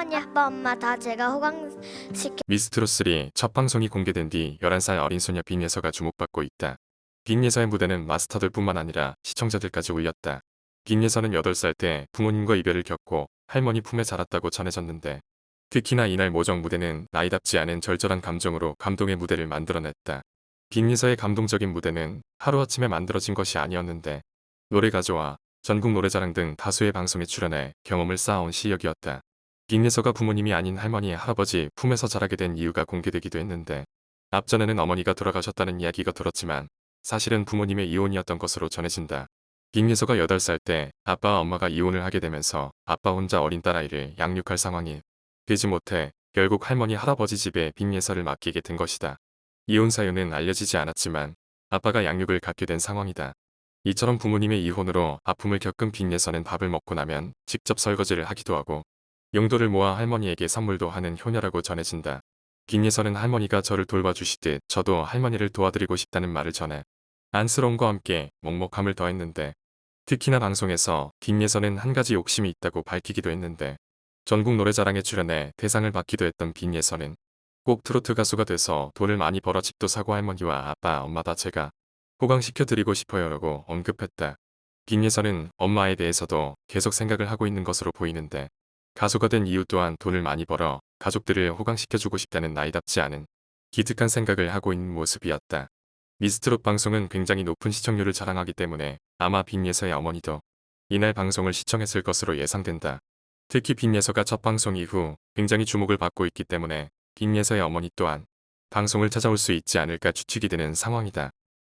할머니, 아빠, 엄마 다 제가 호강시켜 미스트로3 첫 방송이 공개된 뒤 11살 어린 소녀 빅예서가 주목받고 있다. 빅예서의 무대는 마스터들뿐만 아니라 시청자들까지 울렸다. 빅예서는 8살 때 부모님과 이별을 겪고 할머니 품에 자랐다고 전해졌는데 특히나 이날 모정 무대는 나이답지 않은 절절한 감정으로 감동의 무대를 만들어냈다. 빅예서의 감동적인 무대는 하루아침에 만들어진 것이 아니었는데 노래 가져와 전국 노래자랑 등 다수의 방송에 출연해 경험을 쌓아온 시력이었다. 빅예서가 부모님이 아닌 할머니의 할아버지 품에서 자라게 된 이유가 공개되기도 했는데 앞전에는 어머니가 돌아가셨다는 이야기가 들었지만 사실은 부모님의 이혼이었던 것으로 전해진다. 빅예서가 8살 때 아빠와 엄마가 이혼을 하게 되면서 아빠 혼자 어린 딸아이를 양육할 상황이 되지 못해 결국 할머니 할아버지 집에 빅예서를 맡기게 된 것이다. 이혼 사유는 알려지지 않았지만 아빠가 양육을 갖게 된 상황이다. 이처럼 부모님의 이혼으로 아픔을 겪은 빅예서는 밥을 먹고 나면 직접 설거지를 하기도 하고 용도를 모아 할머니에게 선물도 하는 효녀라고 전해진다. 빅예서는 할머니가 저를 돌봐주시듯 저도 할머니를 도와드리고 싶다는 말을 전해 안쓰러움과 함께 먹먹함을 더했는데 특히나 방송에서 빅예서는 한 가지 욕심이 있다고 밝히기도 했는데 전국 노래자랑에 출연해 대상을 받기도 했던 빅예서는 꼭 트로트 가수가 돼서 돈을 많이 벌어 집도 사고 할머니와 아빠, 엄마 다 제가 호강시켜 드리고 싶어요라고 언급했다. 빅예서는 엄마에 대해서도 계속 생각을 하고 있는 것으로 보이는데 가수가 된 이유 또한 돈을 많이 벌어 가족들을 호강시켜주고 싶다는 나이답지 않은 기특한 생각을 하고 있는 모습이었다. 미스트롯 방송은 굉장히 높은 시청률을 자랑하기 때문에 아마 빅예서의 어머니도 이날 방송을 시청했을 것으로 예상된다. 특히 빅예서가 첫 방송 이후 굉장히 주목을 받고 있기 때문에 빅예서의 어머니 또한 방송을 찾아올 수 있지 않을까 추측이 되는 상황이다.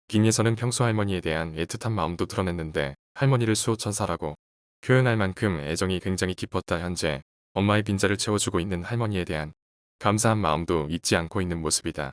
빅예서는 평소 할머니에 대한 애틋한 마음도 드러냈는데 할머니를 수호천사라고 표현할 만큼 애정이 굉장히 깊었다 현재 엄마의 빈자를 채워주고 있는 할머니에 대한 감사한 마음도 잊지 않고 있는 모습이다.